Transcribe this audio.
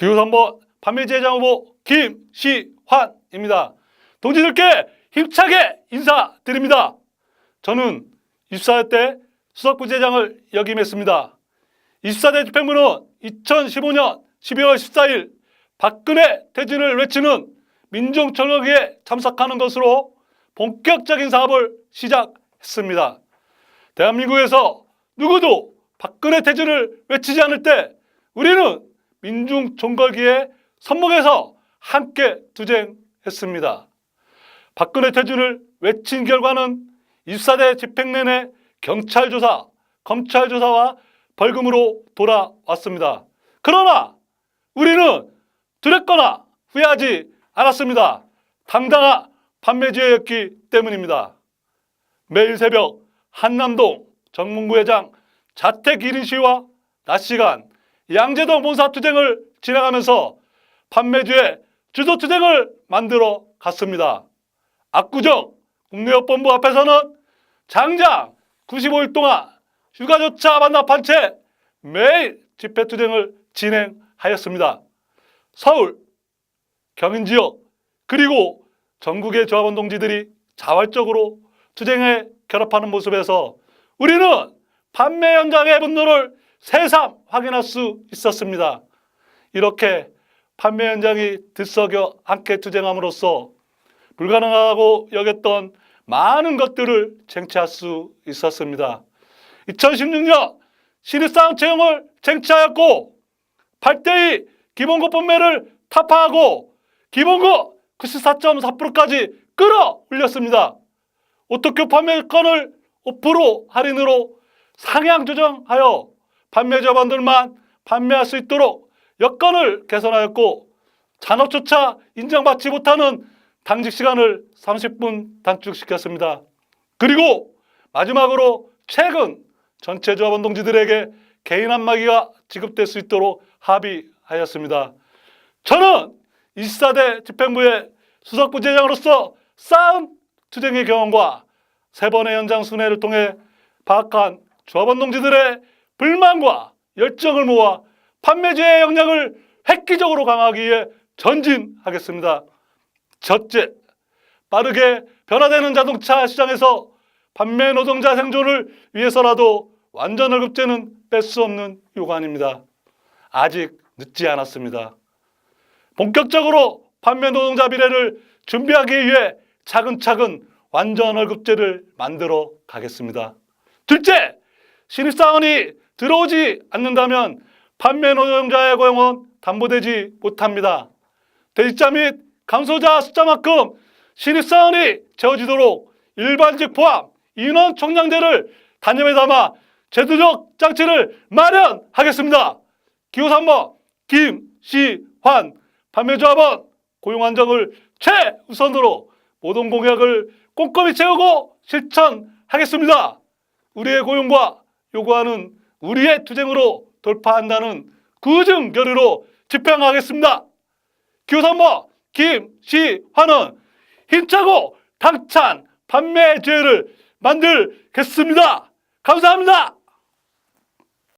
기호 3번 판매제장 후보 김시환입니다. 동지들께 힘차게 인사드립니다. 저는 24대 때 수석부제장을 역임했습니다. 24대 집행부는 2015년 12월 14일 박근혜 퇴진을 외치는 민중철거기에 참석하는 것으로 본격적인 사업을 시작했습니다. 대한민국에서 누구도 박근혜 퇴진을 외치지 않을 때 우리는 민중 총궐기에 선목해서 함께 투쟁했습니다. 박근혜 퇴진을 외친 결과는 24대 집행 내내 경찰 조사, 검찰 조사와 벌금으로 돌아왔습니다. 그러나 우리는 두렵거나 후회하지 않았습니다. 당당한 판매주의였기 때문입니다. 매일 새벽 한남동 정문구 회장 자택 1인 시위와 낮 시간 양재동 본사투쟁을 진행하면서 판매주의 주도투쟁을 만들어 갔습니다. 압구정 국내협본부 앞에서는 장장 95일 동안 휴가조차 반납한 채 매일 집회투쟁을 진행하였습니다. 서울, 경인 지역 그리고 전국의 조합원 동지들이 자발적으로 투쟁에 결합하는 모습에서 우리는 판매 현장의 분노를 새삼 확인할 수 있었습니다. 이렇게 판매 현장이 들썩여 함께 투쟁함으로써 불가능하고 여겼던 많은 것들을 쟁취할 수 있었습니다. 2016년 신입사원 채용을 쟁취하였고 8대2 기본급 판매를 타파하고 기본급 94.4%까지 끌어올렸습니다. 오토큐 판매권을 5% 할인으로 상향 조정하여 판매자분들만 판매할 수 있도록 여건을 개선하였고 잔업조차 인정받지 못하는 당직 시간을 30분 단축시켰습니다. 그리고 마지막으로 최근 전체 조합원 동지들에게 개인 안마기가 지급될 수 있도록 합의하였습니다. 저는 24대 집행부의 수석부제장으로서 쌓은 투쟁의 경험과 세 번의 연장 순회를 통해 파악한 조합원 동지들의 불만과 열정을 모아 판매제의 역량을 획기적으로 강화하기 위해 전진하겠습니다. 첫째, 빠르게 변화되는 자동차 시장에서 판매 노동자 생존을 위해서라도 완전 월급제는 뺄 수 없는 요구안입니다. 아직 늦지 않았습니다. 본격적으로 판매 노동자 비례를 준비하기 위해 차근차근 완전 월급제를 만들어 가겠습니다. 둘째, 신입사원이 들어오지 않는다면 판매 노동자의 고용은 담보되지 못합니다. 대입자 및 감소자 숫자만큼 신입사원이 채워지도록 일반직 포함 인원 총량제를 단념에 담아 제도적 장치를 마련하겠습니다. 기호 3번 김시환 판매조합원 고용 안정을 최우선으로 모든 공약을 꼼꼼히 채우고 실천하겠습니다. 우리의 고용과 요구하는 우리의 투쟁으로 돌파한다는 굳은 결의로 집행하겠습니다. 3번 김시환은 힘차고 당찬 판매 제를 만들겠습니다. 감사합니다.